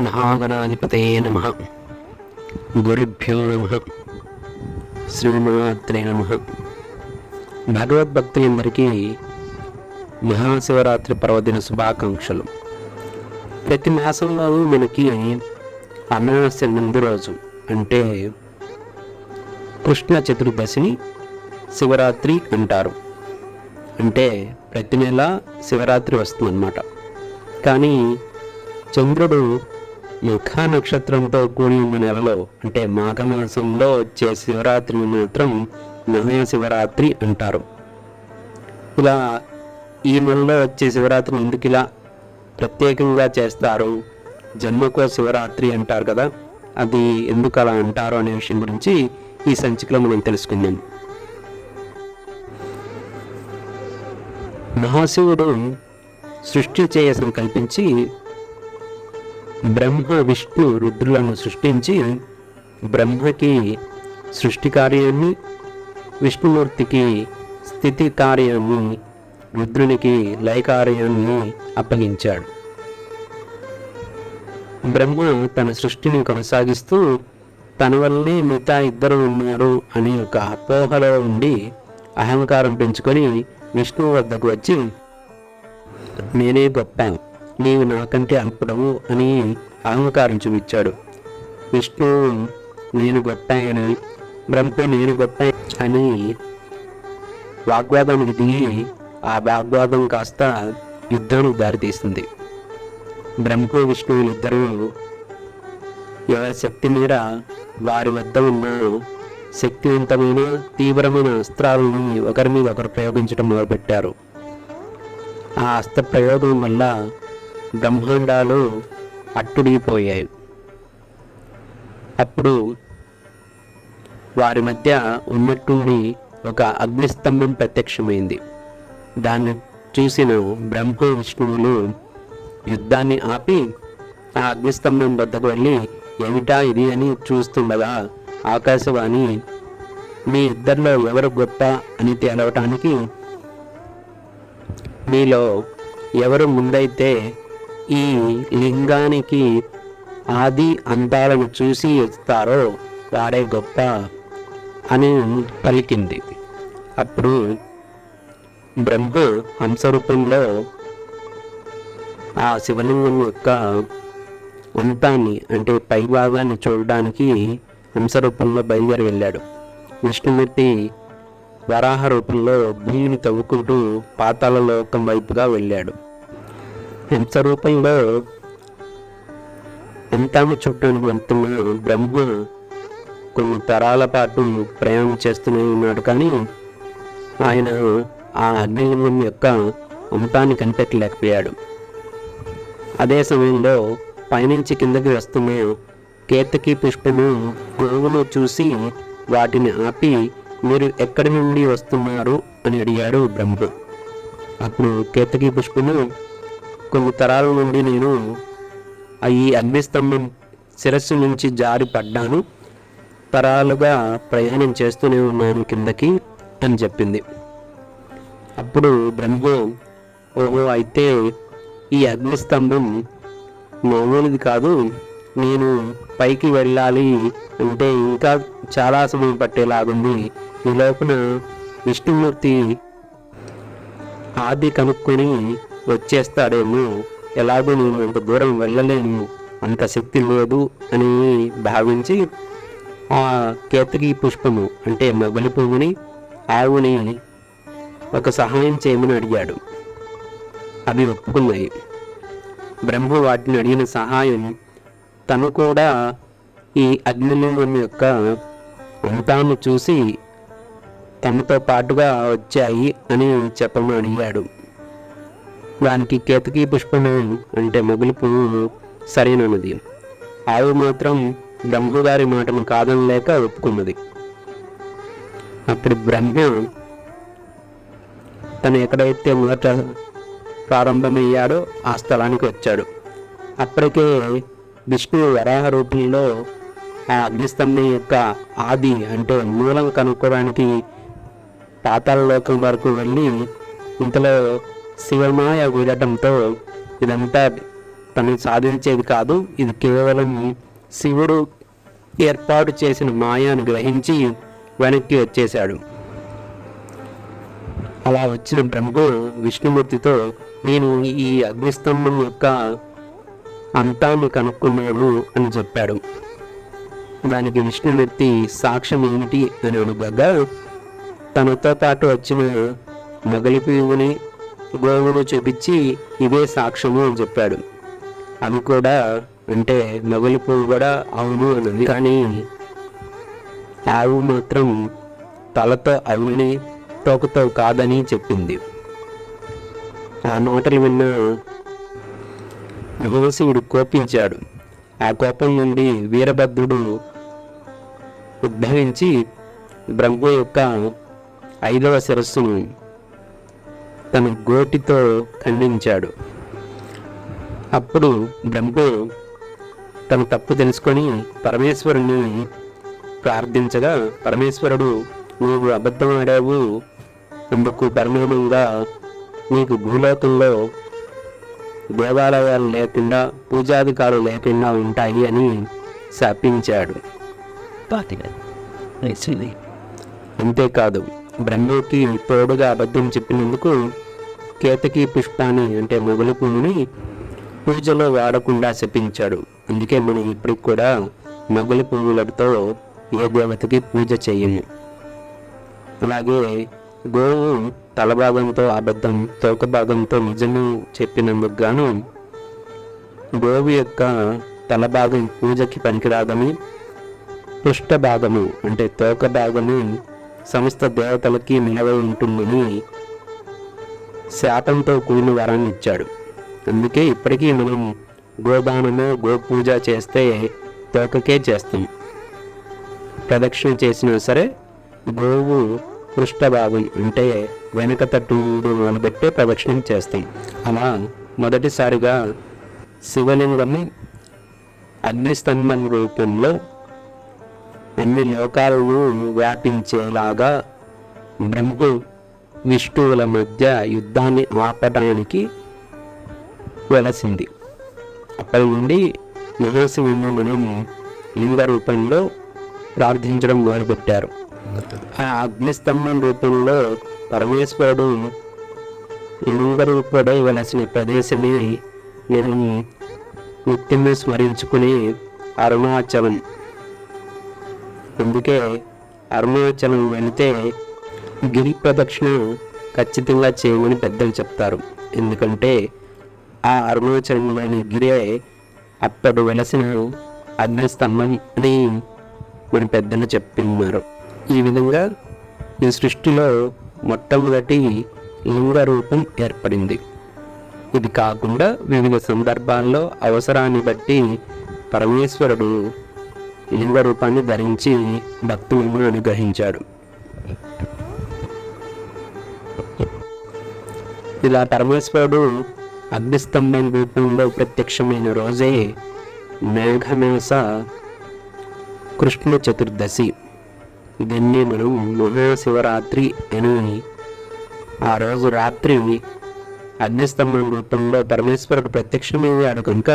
మహాగణాధిపతే నమ. గురుభ్యో నమ. శ్రీమాత్రే నమ. భగవద్భక్తులందరికీ మహాశివరాత్రి పర్వదిన శుభాకాంక్షలు. ప్రతి మాసంలోనూ మనకి అమావాస్య ముందు రోజు అంటే కృష్ణ చతుర్దశిని శివరాత్రి అంటారు. అంటే ప్రతి నెల శివరాత్రి వస్తుందన్నమాట. కానీ చంద్రుడు ముఖా నక్షత్రంతో కూడి ఉన్న నెలలో అంటే మాఘమాసంలో వచ్చే శివరాత్రిని మాత్రం మహాశివరాత్రి అంటారు. ఇలా ఈ నెలలో వచ్చే శివరాత్రి ఎందుకు ఇలా ప్రత్యేకంగా చేస్తారు? జన్మకు శివరాత్రి అంటారు కదా అది ఎందుకు అలా అంటారు అనే విషయం గురించి ఈ సంచికలో మనం తెలుసుకుందాం. మహాశివుడు సృష్టి చేయ సంకల్పించి బ్రహ్మ విష్ణు రుద్రులను సృష్టించి బ్రహ్మకి సృష్టి కార్యాన్ని విష్ణుమూర్తికి స్థితి కార్యాన్ని రుద్రునికి లయ కార్యాన్ని అప్పగించాడు. బ్రహ్మ తన సృష్టిని కొనసాగిస్తూ తన వల్లే మిగతా ఇద్దరు ఉన్నారు అనే ఒక అపోహలో ఉండి అహంకారం పెంచుకొని విష్ణువు వద్దకు వచ్చి నేనే గొప్ప నీవు నాకంటే అల్పుడవు అని అహంకారం చూపించాడు. విష్ణు నేను గొప్ప అని బ్రహ్మ నేను గొప్ప అని వాగ్వాదానికి దిగి ఆ వాగ్వాదం కాస్త యుద్ధానికి దారితీస్తుంది బ్రహ్మ విష్ణువులు ఇద్దరూ ఎవరి శక్తి మీద వారి వద్ద ఉన్న శక్తివంతమైన తీవ్రమైన అస్త్రాలను ఒకరి మీద ఒకరు ప్రయోగించడం మొదలుపెట్టారు. ఆ అస్త్ర ప్రయోగం వల్ల బ్రహ్మాండాలు అట్టుడిగిపోయాయి. అప్పుడు వారి మధ్య ఉన్నట్టుండి ఒక అగ్నిస్తంభం ప్రత్యక్షమైంది. దాన్ని చూసిన బ్రహ్మ విష్ణువులు యుద్ధాన్ని ఆపి ఆ అగ్నిస్తంభం వద్దకు వెళ్ళి ఏమిటా ఇది అని చూస్తుండగా ఆకాశవాణి మీ ఇద్దరిలో ఎవరు గొప్ప అని తేలవటానికి మీలో ఎవరు ముందైతే ఈ లింగానికి ఆది అంతాలను చూసి ఇస్తారో వాడే గొప్ప అని పలికింది. అప్పుడు బ్రహ్మ హంసరూపంలో ఆ శివలింగం యొక్క అంతాన్ని అంటే పై భాగాన్ని చూడడానికి హంసరూపంలో బయలుదేరి వెళ్ళాడు. విష్ణుమూర్తి వరాహ రూపంలో భూమిని తవ్వుకుంటూ పాతాళ లోకం వైపుగా వెళ్ళాడు. హింస రూపంలో ఎంతాము చుట్టూ వెళ్తున్న బ్రహ్మ కొన్ని తరాల పాటు ప్రయాణం చేస్తూనే ఉన్నాడు. కానీ ఆయన ఆ అగ్నిలింగం యొక్క అంతాన్ని కనిపెట్టలేకపోయాడు. అదే సమయంలో పైనుంచి కిందకి వస్తున్న కేతకి పుష్పము గోవును చూసి వాటిని ఆపి మీరు ఎక్కడి నుండి వస్తున్నారు? అని అడిగాడు బ్రహ్మ. అప్పుడు కేతకి పుష్పము కొన్ని తరాల నుండి నేను ఈ అగ్నిస్తంభం శిరస్సు నుంచి జారి పడ్డాను. తరాలుగా ప్రయాణం చేస్తూనే ఉన్నాను కిందకి అని చెప్పింది. అప్పుడు బ్రహ్మ ఓహో అయితే ఈ అగ్నిస్తంభం మామూలుది కాదు. నేను పైకి వెళ్ళాలి అంటే ఇంకా చాలా సమయం పట్టేలాగుంది. ఈ లోపల విష్ణుమూర్తి ఆది కనుక్కొని వచ్చేస్తాడేమో? ఎలాగో నేను అంత దూరం వెళ్ళలేను. అంత శక్తి లేదు అని భావించి ఆ కేతకి పుష్పము అంటే మొగలి పువ్వుని ఆవుని ఒక సహాయం చేయమని అడిగాడు. అవి ఒప్పుకున్నాయి. బ్రహ్మ వాటిని అడిగిన సహాయం తను కూడా ఈ అగ్నిలింగం యొక్క అంతాను చూసి తనతో పాటుగా వచ్చాయి అని చెప్పమని అడిగాడు. దానికి కేతకి పుష్పము అంటే మొగులు పువ్వు సరైనది. ఆవు మాత్రం బ్రహ్మగారి మాటను కాదనలేక ఒప్పుకున్నది. అప్పుడు బ్రహ్మ తను ఎక్కడైతే మొదట ప్రారంభమయ్యాడో ఆ స్థలానికి వచ్చాడు. అప్పటికే విష్ణువు వరాహ రూపంలో ఆ అగ్నిస్తంభం యొక్క ఆది అంటే మూలం కనుక్కోవడానికి పాతాళ లోకం వరకు వెళ్ళి ఇంతలో శివమాయ విడటంతో ఇదంతా తను సాధించేది కాదు. ఇది కేవలం శివుడు ఏర్పాటు చేసిన మాయాను గ్రహించి వెనక్కి వచ్చేశాడు. అలా వచ్చిన ప్రముఖు విష్ణుమూర్తితో నేను ఈ అగ్నిస్తంభం యొక్క అంతాన్ని కనుక్కున్నాడు అని చెప్పాడు. దానికి విష్ణుమూర్తి సాక్ష్యం ఏమిటి అని అడుగగా తనతో పాటు వచ్చిన మొగలి పువ్వుని గోవును చూపించి ఇదే సాక్ష్యము అని చెప్పాడు. అవి కూడా అంటే మొగలి పువ్వు కూడా అవును అన్నది. కానీ ఆవు మాత్రం తలతో అవిని తోకతో కాదని చెప్పింది. ఆ మాటలు విన్న భగవశివుడు కోపించాడు. ఆ కోపం నుండి వీరభద్రుడు ఉద్భవించి బ్రహ్మ యొక్క ఐదవ శిరస్సును తన గోటితో ఖండించాడు. అప్పుడు బ్రహ్మ తన తప్పు తెలుసుకొని పరమేశ్వరుని ప్రార్థించగా పరమేశ్వరుడు నువ్వు అబద్ధం ఆడావు. అందుకు పరిణామంగా నీకు భూలోకంలో దేవాలయాలు లేకుండా పూజాధికారులు లేకుండా ఉంటాయి అని శాపించాడు. అంతేకాదు బ్రహ్మకి తోడుగా అబద్ధం చెప్పినందుకు కేతకి పుష్పాన్ని అంటే మొగలు పువ్వుని పూజలో వాడకుండా శపించాడు. అందుకే మనం ఇప్పటికి కూడా మొగలి పువ్వులతో ఏ దేవతకి పూజ చేయము. అలాగే గోవు తల భాగంతో అబద్ధం తోక భాగంతో నిజము చెప్పినందుకు గాను గోవు యొక్క తల భాగం పూజకి పనికిరాదని పృష్ఠ భాగము అంటే తోక భాగము సమస్త దేవతలకి నిలవై ఉంటుందని శాతంతో కూడిన వరాన్ని ఇచ్చాడు. అందుకే ఇప్పటికీ మనం గోదానము గోపూజ చేస్తే తోకకే చేస్తాం. ప్రదక్షిణ చేసినా సరే గోవు పృష్ఠభాగం అంటే వెనుక తట్టు నిలబెట్టే ప్రదక్షిణం చేస్తాం. అలా మొదటిసారిగా శివలింగం అగ్నిస్తంభం రూపంలో అన్ని లోకాలను వ్యాపించేలాగా బ్రహ్మకు విష్ణువుల మధ్య యుద్ధాన్ని ఆపడానికి వెలసింది. అప్పటి నుండి మహాశివుని మనం లింగ రూపంలో ప్రార్థించడం మొదలుపెట్టారు. ఆ అగ్నిస్తంభం రూపంలో పరమేశ్వరుడు లింగ రూపడై వెలసిన ప్రదేశమే నేను నిత్యమే స్మరించుకుని అరుణాచలం. అందుకే అరుణాచలం వెళితే గిరి ప్రదక్షిణ ఖచ్చితంగా చేయమని పెద్దలు చెప్తారు. ఎందుకంటే ఆ అరుణాచలమైన గిరే అప్పుడు వెలసిన అగ్నిస్తంభం అని మన పెద్దలు చెప్తున్నారు ఈ విధంగా ఈ సృష్టిలో మొట్టమొదటి లింగ రూపం ఏర్పడింది. ఇది కాకుండా వివిధ సందర్భాల్లో అవసరాన్ని బట్టి పరమేశ్వరుడు లింగ రూపాన్ని ధరించి భక్తులను అనుగ్రహించాడు ఇలా పరమేశ్వరుడు అగ్నిస్తంభం రూపంలో ప్రత్యక్షమైన రోజే మేఘమేస కృష్ణ చతుర్దశి దీన్ని మనం మహాశివరాత్రి అని ఆ రోజు రాత్రి అగ్నిస్తంభం రూపంలో పరమేశ్వరుడు ప్రత్యక్షమయ్యాడు కనుక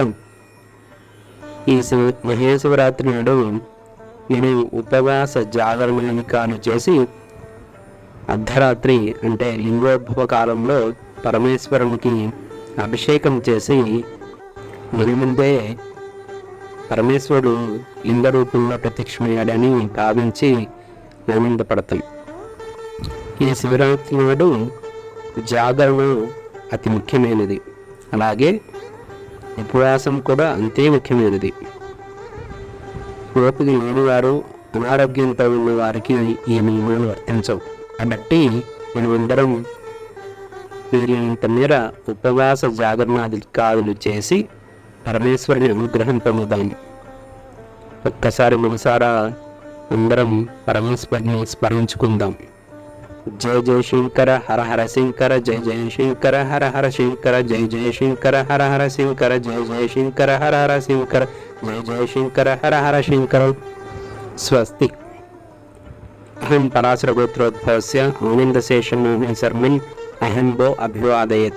ఈ శివ మహేశివరాత్రి నాడు నేను ఉపవాస జాగరణానికాలు చేసి అర్ధరాత్రి అంటే లింగోద్భవ కాలంలో పరమేశ్వరునికి అభిషేకం చేసి మరి ముందే పరమేశ్వరుడు లింగ రూపంలో ప్రత్యక్షమయ్యాడని భావించి ఆనందపడతాం ఈ శివరాత్రి నాడు జాగరణ అతి ముఖ్యమైనది. అలాగే ఉపవాసం కూడా అంతే ముఖ్యమైనది. ఓపిక లేనివారు అనారోగ్యంతో ఉన్న వారికి ఈ నియమాలు వర్తించవు. కాబట్టి మనమందరం వీరినంత మేర ఉపవాస జాగరణాధికారులు చేసి పరమేశ్వరుని అనుగ్రహం పొందుదాం. ఒక్కసారి మనసారా అందరం పరమేశ్వరిని స్మరించుకుందాం. जय जय शिवकर हर हर शिवकर जय जय शिवकर हर हर शिवकर जय जय शिवकर हर हर शिवकर जय जय शिवकर हर हर शिवकर जय जय शिवकर हर हर शिवकर स्वस्ति। अहम पराशर अहं परासरगोत्रोद्भवस्य आनन्दशेषन् सर्वन् अहम भो अभिवादयत।